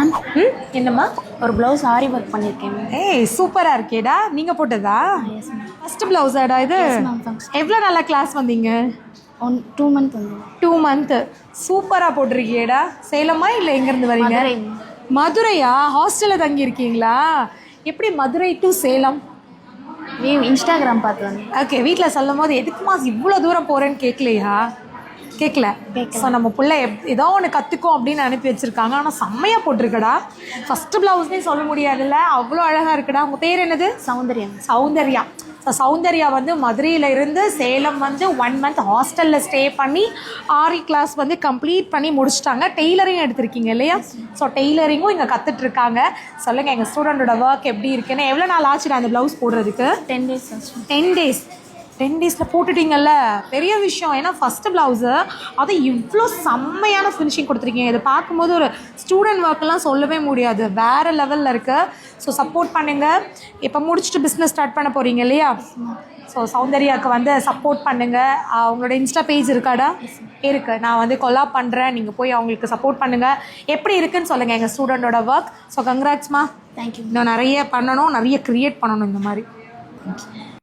Ma'am. ம் என்னம்மா? ஒரு ப்ளவுஸ் ஆரி ஒர்க் பண்ணியிருக்கேன் ஏய் சூப்பரா இருக்கேடா. நீங்க போட்டதா? ஃபர்ஸ்ட் பிளவுஸாடா இது. எவ்வளோ நாளா கிளாஸ் வந்தீங்க? ஒன் டூ மந்த் வந்து. டூ மந்த் சூப்பரா போட்டிருக்கியேடா. சேலமா இல்லை எங்கேருந்து வரீங்க? மதுரை மதுரையா? ஹாஸ்டலில் தங்கி இருக்கீங்களா எப்படி மதுரை டு சேலம்? இன்ஸ்டாகிராம் பார்த்து ஓகே வீட்டில் சொல்லும் போது எதுக்குமா இவ்வளோ தூரம் போகிறேன்னு கேட்கலையா கேட்கல ஸோ நம்ம பிள்ளை எப் ஏதோ ஒன்று கற்றுக்கும் அப்படின்னு அனுப்பி வச்சிருக்காங்க. ஆனால் செம்மையாக போட்டிருக்கடா. ஃபஸ்ட்டு ப்ளவுஸ்னே சொல்ல முடியாதுல்ல. அவ்வளோ அழகாக இருக்குடா. உங்கள் பேர் என்னது? சௌந்தர்யம் சௌந்தர்யா. ஸோ சௌந்தர்யா வந்து மதுரையில் இருந்து சேலம் வந்து ஒன் மந்த் ஹாஸ்டலில் ஸ்டே பண்ணி ஆரி கிளாஸ் வந்து கம்ப்ளீட் பண்ணி முடிச்சிட்டாங்க. டெய்லரிங் எடுத்திருக்கீங்க இல்லையா? ஸோ டெய்லரிங்கும் இங்கே கற்றுட்ருக்காங்க சொல்லுங்கள் எங்கள் ஸ்டூடெண்டோட ஒர்க் எப்படி இருக்குன்னு. எவ்வளோ நாள் ஆச்சுடா அந்த ப்ளவுஸ் போடுறதுக்கு? Ten days ten days ten டேஸில் போட்டுட்டீங்கல்ல? பெரிய விஷயம். ஏன்னா ஃபஸ்ட்டு ப்ளவுஸு அது இவ்வளோ செம்மையான ஃபினிஷிங் கொடுத்துருக்கீங்க. இதை பார்க்கும்போது ஒரு ஸ்டூடெண்ட் ஒர்க்கெலாம் சொல்லவே முடியாது. வேறு லெவலில் இருக்குது ஸோ சப்போர்ட் பண்ணுங்கள் இப்போ முடிச்சுட்டு பிஸ்னஸ் ஸ்டார்ட் பண்ண போகிறீங்க இல்லையா? ஸோ சௌந்தர்யாவுக்கு வந்து சப்போர்ட் பண்ணுங்கள் அவங்களோட இன்ஸ்டா பேஜ் இருக்காடா இருக்கு. நான் வந்து கொலாப் பண்ணுறேன் நீங்கள் போய் அவங்களுக்கு சப்போர்ட் பண்ணுங்கள் எப்படி இருக்குன்னு சொல்லுங்கள் எங்கள் ஸ்டூடெண்டோட ஒர்க் ஸோ கங்க்ராட்ஸ்மா தேங்க்யூ இன்னும் நிறைய பண்ணணும். நிறைய க்ரியேட் பண்ணணும் இந்த மாதிரி.